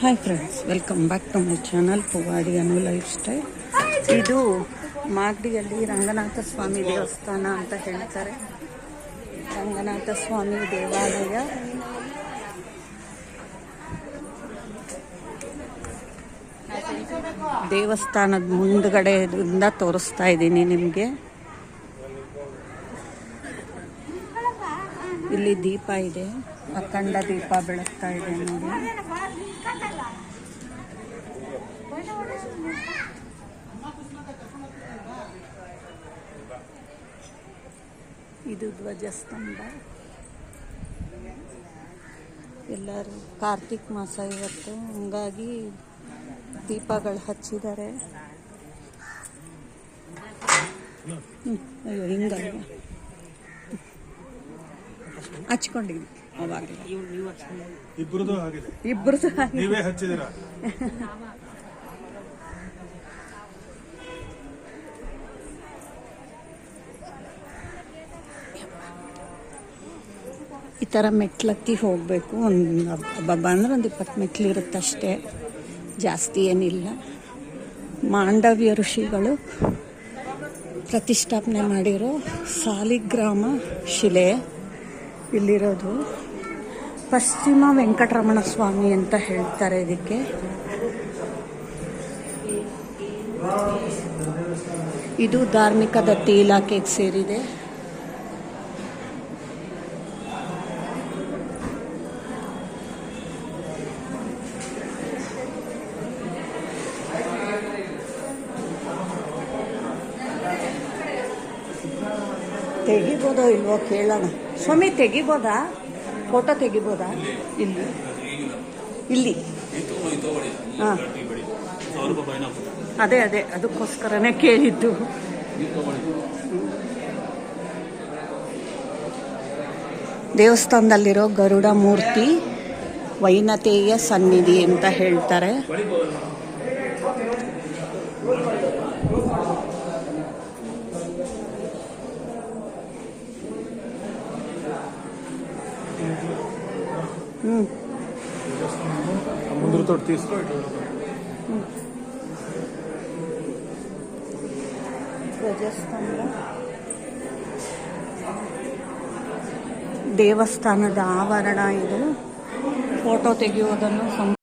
Hi friends welcome back to my channel ಪುವಾಡಿ Anu lifestyle ಇದು ಮಾಗಡಿಯಲ್ಲಿ ರಂಗನಾಥ ಸ್ವಾಮಿ ದೇವಸ್ಥಾನ ಅಂತ ಹೇಳ್ತಾರೆ. ರಂಗನಾಥ ಸ್ವಾಮಿ ದೇವಾಲಯ. ದೇವಸ್ಥಾನದ ಮುಂದ್ಗಡೆಯಿಂದ ತೋರಿಸ್ತಾ ಇದ್ದೀನಿ ನಿಮಗೆ. ಇಲ್ಲಿ ದೀಪ ಇದೆ. ಅಖಂಡ ದೀಪ ಬೆಳಗ್ತಾ ಇದೆ ನೋಡಿ. ಇದು ಧ್ವಜಸ್ತಂಭ. ಎಲ್ಲರೂ ಕಾರ್ತಿಕ್ ಮಾಸ ಇವತ್ತು. ಹಂಗಾಗಿ ದೀಪಗಳು ಹಚ್ಚಿದ್ದಾರೆ. ಅಯ್ಯೋ ಹಿಂಗಲ್ವ ಹಚ್ಕೊಂಡಿದ್ವಿ ಅವಾಗಲೇ ಇಬ್ಬರದು ಆಗಿದೆ. ಇಬ್ಬರದು ನೀವೇ ಹಚ್ಚಿದಿರಾ ಈ ಥರ ಮೆಟ್ಲತ್ತಿ ಹೋಗಬೇಕು. ಒಂದು ಹಬ್ಬ ಅಂದ್ರೆ ಒಂದು ಇಪ್ಪತ್ತು ಮೆಟ್ಲು ಇರುತ್ತೆ ಅಷ್ಟೇ. ಜಾಸ್ತಿ ಏನಿಲ್ಲ. ಮಾಂಡವ್ಯ ಋಷಿಗಳು ಪ್ರತಿಷ್ಠಾಪನೆ ಮಾಡಿರೋ ಸಾಲಿಗ್ರಾಮ ಶಿಲೆ. ಇಲ್ಲಿರೋದು ಪಶ್ಚಿಮ ವೆಂಕಟರಮಣ ಸ್ವಾಮಿ ಅಂತ ಹೇಳ್ತಾರೆ ಇದಕ್ಕೆ. ಇದು ಧಾರ್ಮಿಕ ದತ್ತಿ ಇಲಾಖೆಗೆ ಸೇರಿದೆ. ತೆಗಿಬೋದೋ ಇಲ್ವೋ ಕೇಳೋಣ. ಸ್ವಾಮಿ ತೆಗಿಬೋದಾ? ಫೋಟೋ ತೆಗಿಬೋದಾ? ಇಲ್ಲಿ. ಇಲ್ಲಿ. ಹಾಂ. ಅದೇ ಅದೇ. ಅದಕ್ಕೋಸ್ಕರನೇ ಕೇಳಿದ್ದು. ದೇವಸ್ಥಾನದಲ್ಲಿರೋ ಗರುಡ ಮೂರ್ತಿ ವೈನತೆಯ ಸನ್ನಿಧಿ ಅಂತ ಹೇಳ್ತಾರೆ. ಹ್ಞೂ ముందు తోటి తీసుకో ఇటు ಧ್ವಜಸ್ತಂಭ ದೇವಸ್ಥಾನದ ಆವರಣ ಇದು ಫೋಟೋ ತೆಗೆಯುವುದನ್ನು ಸಂ